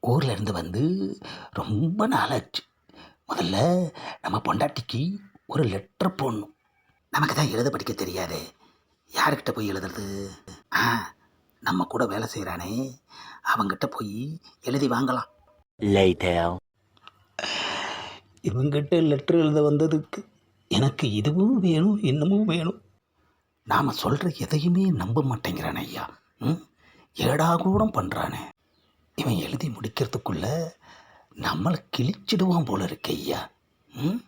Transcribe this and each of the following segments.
ஊரில் இருந்து வந்து ரொம்ப நாளாச்சு. முதல்ல நம்ம பொண்டாட்டிக்கு ஒரு லெட்டர் போடணும். நமக்கு தான் எழுத படிக்க தெரியாது. யாருக்கிட்ட போய் எழுதுறது? ஆ நம்ம கூட வேலை செய்கிறானே அவங்கிட்ட போய் எழுதி வாங்கலாம். இவங்கிட்ட லெட்டர் எழுத வந்ததுக்கு எனக்கு இதுவும் வேணும் இன்னமும் வேணும். நாம் சொல்கிற எதையுமே நம்ப மாட்டேங்கிறானே ஐயா. ம்? ஏடாகூடம் பண்ணுறானே இவன் எழுதி முடிக்கிறதுக்குள்ள நம்மளை கிழிச்சிடுவான் போல இருக்கு ஐயா. ம்?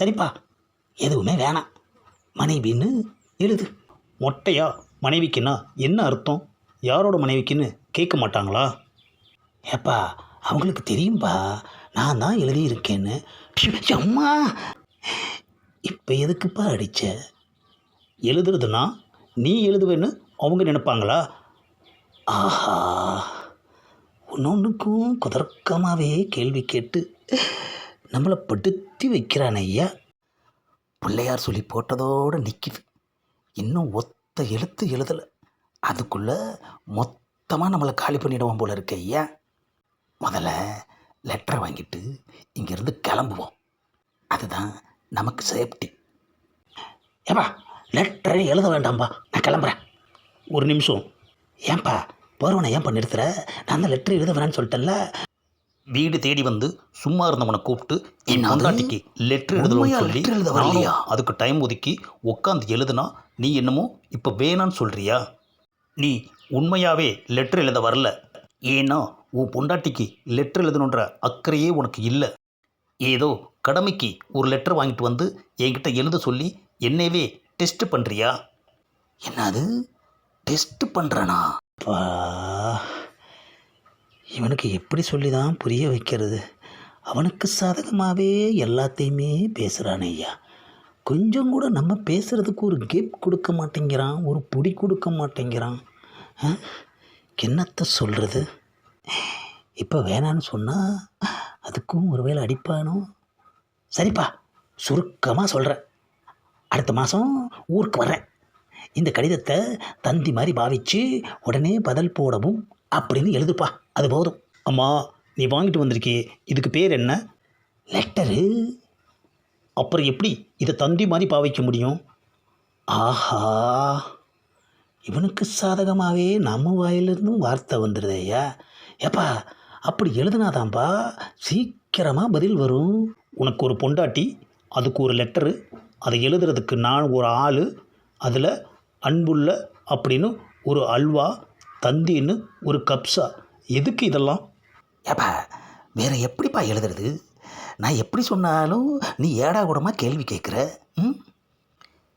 சரிப்பா எதுவுமே வேணாம். மனைவின்னு எழுது. மொட்டையா? மனைவிக்குன்னா என்ன அர்த்தம்? யாரோட மனைவிக்குன்னு கேட்க மாட்டாங்களா? ஏப்பா அவங்களுக்கு தெரியும்பா. நான் தான் எழுதியிருக்கேன்னு. அம்மா! இப்போ எதுக்குப்பா அடித்த எழுதுறதுன்னா நீ எழுதுவேன்னு அவங்க நினைப்பாங்களா? ஆஹா! ஒன்னொன்றுக்கும் குதர்க்கமாகவே கேள்வி கேட்டு நம்மளை படுத்தி வைக்கிறான் ஐயா. பிள்ளையார் சொல்லி போட்டதோடு நிற்கிது இன்னும் ஒத்த எழுத்து எழுதலை. அதுக்குள்ளே மொத்தமாக நம்மளை காலி பண்ணிடுவோம் போல இருக்க ஐயா. முதல்ல லெட்டரை வாங்கிட்டு இங்கேருந்து கிளம்புவோம். அதுதான் நமக்கு சேஃப்டி ஏப்பா லெட்டரை எழுத வேண்டாம்பா. நான் கிளம்புறேன். ஒரு நிமிஷம். ஏன்பா போகிறவனை ஏன் பண்ணிருத்துற நான் தான் லெட்டர் எழுத வேணான்னு சொல்லிட்டேன்ல. வீடு தேடி வந்து சும்மா இருந்தவனை கூப்பிட்டு என்? பொண்டாட்டிக்கு லெட்டர் எழுதணும்னு சொல்லி letter எழுத வரலையா? நானும் அதுக்கு டைம் ஒதுக்கி உட்காந்து எழுதுனா நீ என்னமோ இப்போ வேணான்னு சொல்றியா? நீ உண்மையாவே லெட்டர் எழுத வரல. ஏன்னா உன் பொண்டாட்டிக்கு லெட்டர் எழுதணுன்ற அக்கறையே உனக்கு இல்லை. ஏதோ கடமைக்கு ஒரு லெட்டர் வாங்கிட்டு வந்து என்கிட்ட எழுத சொல்லி என்னையவே டெஸ்ட் பண்ணுறியா என்னது? டெஸ்ட் பண்ணுறானா அப்பா இவனுக்கு எப்படி சொல்லி தான் புரிய வைக்கிறது? அவனுக்கு சாதகமாகவே எல்லாத்தையுமே பேசுகிறான் ஐயா. கொஞ்சம் கூட நம்ம பேசுகிறதுக்கு ஒரு கேப் கொடுக்க மாட்டேங்கிறான் ஒரு புடி கொடுக்க மாட்டேங்கிறான். என்னத்தை சொல்கிறது இப்போ வேணான்னு சொன்னால் அதுக்கும் ஒரு வேளை அடிப்பானோ? சரிப்பா சுருக்கமாக சொல்கிறேன் அடுத்த மாதம் ஊருக்கு வர்றேன். இந்த கடிதத்தை தந்தி மாதிரி பாவிச்சு உடனே பதில் போடவும் அப்படின்னு எழுதுப்பா. அது போதும். அம்மா நீ வாங்கிட்டு வந்திருக்கே இதுக்கு பேர் என்ன? லெட்டரு. அப்புறம் எப்படி இதை தந்தி மாதிரி பாவிக்க முடியும்? ஆஹா. இவனுக்கு சாதகமாகவே நம்ம வாயிலிருந்தும் வார்த்தை வந்துடுது ஐயா. ஏப்பா அப்படி எழுதுனாதான்ப்பா சீக்கிரமாக பதில் வரும். உனக்கு ஒரு பொண்டாட்டி அதுக்கு ஒரு லெட்டரு அதை எழுதுறதுக்கு நான் ஒரு ஆள் அதில் அன்புள்ள அப்படின்னு ஒரு அல்வா தந்தின்னு ஒரு கப்ஸா எதுக்கு இதெல்லாம்? ஏப்பா வேறு எப்படிப்பா எழுதுறது? நான் எப்படி சொன்னாலும் நீ ஏடா கூடமாக கேள்வி கேட்குற? ம்?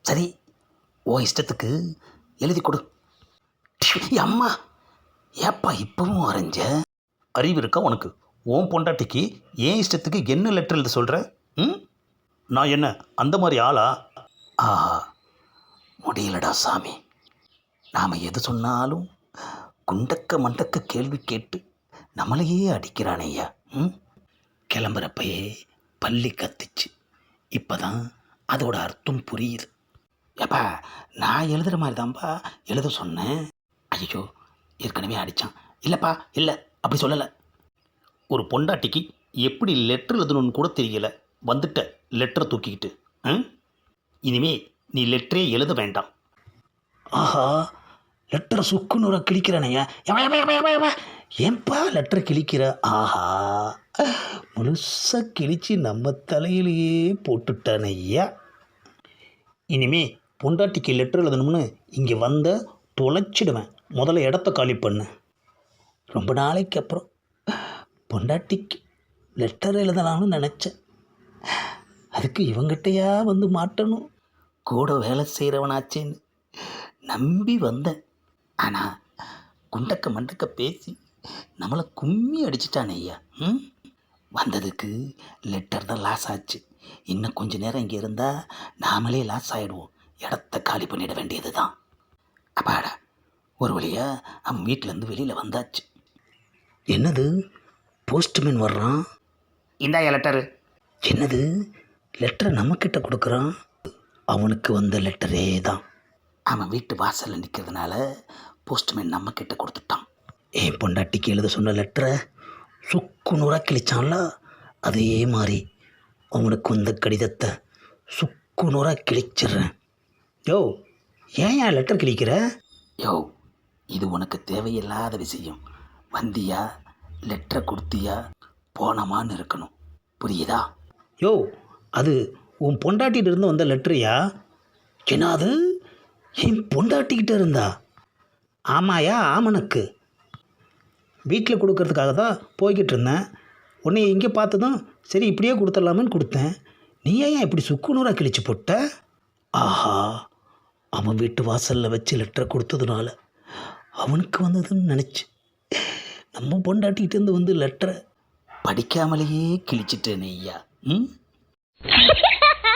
சரி ஓ இஷ்டத்துக்கு எழுதி கொடு. அம்மா ஏப்பா இப்பவும் வரைஞ்ச? அறிவு இருக்கா உனக்கு? உன் பொண்டாட்டிக்கு ஏன் இஷ்டத்துக்கு என்ன லெட்டர் எழுத சொல்கிற ம்? நான் என்ன அந்த மாதிரி ஆளா? ஆஹா முடியலடா சாமி. நாம் எது சொன்னாலும் குண்டக்க மண்டக்க கேள்வி கேட்டு நம்மளையே அடிக்கிறானே ஐயா. ம்? கிளம்புறப்பயே பள்ளி கத்துச்சு. இப்போதான் அதோட அர்த்தம் புரியுது. எப்பா நான் எழுதுகிற மாதிரி தான்ப்பா எழுத சொன்னேன். ஐயோ ஏற்கனவே அடித்தான் இல்லைப்பா இல்லை அப்படி சொல்லலை. ஒரு பொண்டாட்டிக்கு எப்படி லெட்டர் எழுதணும்னு கூட தெரியல. வந்துட்ட லெட்டரை தூக்கிக்கிட்டு. ம்? இனிமே நீ லெட்டரே எழுத வேண்டாம். ஆஹா லெட்டரை சுக்குநூற கிழிக்கிறானையா கிழிக்கிறனையா ஏன்பா லெட்டரை கிழிக்கிற? ஆஹா முழுசாக கிழிச்சு நம்ம தலையிலேயே போட்டுட்டானையா இனிமே பொண்டாட்டிக்கு லெட்டர் எழுதணும்னு இங்கே வந்த தொலைச்சிடுவேன். முதல்ல இடத்த காலி பண்ணு. ரொம்ப நாளைக்கு அப்புறம் பொண்டாட்டிக்கு லெட்டர் எழுதலாம்னு நினச்சேன். அதுக்கு இவங்கிட்டையா வந்து மாட்டணும்? கூட வேலை செய்கிறவனாச்சேன்னு நம்பி வந்தேன். ஆனால் குண்டக்க மண்டக்க பேசி நம்மளை கும்மி அடிச்சிட்டானே ஐயா. ம்? வந்ததுக்கு லெட்டர் தான் லாஸ் ஆச்சு. இன்னும் கொஞ்ச நேரம் இங்கே இருந்தால் நாமளே லாஸ் ஆகிடுவோம் இடத்த காலி பண்ணிட வேண்டியது தான். அப்பாடா ஒரு வழியாக அவன் வீட்டிலேருந்து வெளியில் வந்தாச்சு. என்னது? போஸ்ட்மேன் வர்றான்? இந்தாய லெட்டரு என்னது? லெட்டரை நம்மக்கிட்ட கொடுக்குறான்? அவனுக்கு வந்த லெட்டரே தான். அவன் வீட்டு வாசலில் நிற்கிறதுனால போஸ்ட்மேன் நம்மக்கிட்ட கொடுத்துட்டான். என் பொண்டாட்டிக்கு எழுத சொன்ன லெட்டரை சுக்கு நூறாக கிழிச்சான்ல அதே மாதிரி அவனுக்கு வந்த கடிதத்தை சுக்கு நூறாக கிழிச்சிடுறேன். யோ ஏன் ஏன் லெட்டர் கிழிக்கிற? யோ இது உனக்கு தேவையில்லாத விஷயம். வந்தியா லெட்டரை கொடுத்தியா போனமான்னு இருக்கணும். புரியுதா? யோ அது உன் பொண்டாட்டிகிட்ட இருந்து வந்த லெட்டரியா? என்னது? என் பொண்டாட்டிக்கிட்ட இருந்தா? ஆமாயா ஆமனுக்கு வீட்டில் கொடுக்கறதுக்காக தான் போய்கிட்டு இருந்தேன். உன்னை இங்கே பார்த்ததும் சரி இப்படியே கொடுத்துடலாமேன்னு கொடுத்தேன். நீ ஏன் இப்படி சுக்குநூறாக கிழிச்சு போட்ட? ஆஹா அவன் வீட்டு வாசலில் வச்சு லெட்டரை கொடுத்ததுனால அவனுக்கு வந்ததுன்னு நினச்சி. நம்ம பொண்டாட்டிகிட்டேருந்து வந்து லெட்டரை படிக்காமலேயே கிழிச்சிட்டேனே ஐயா. ம்?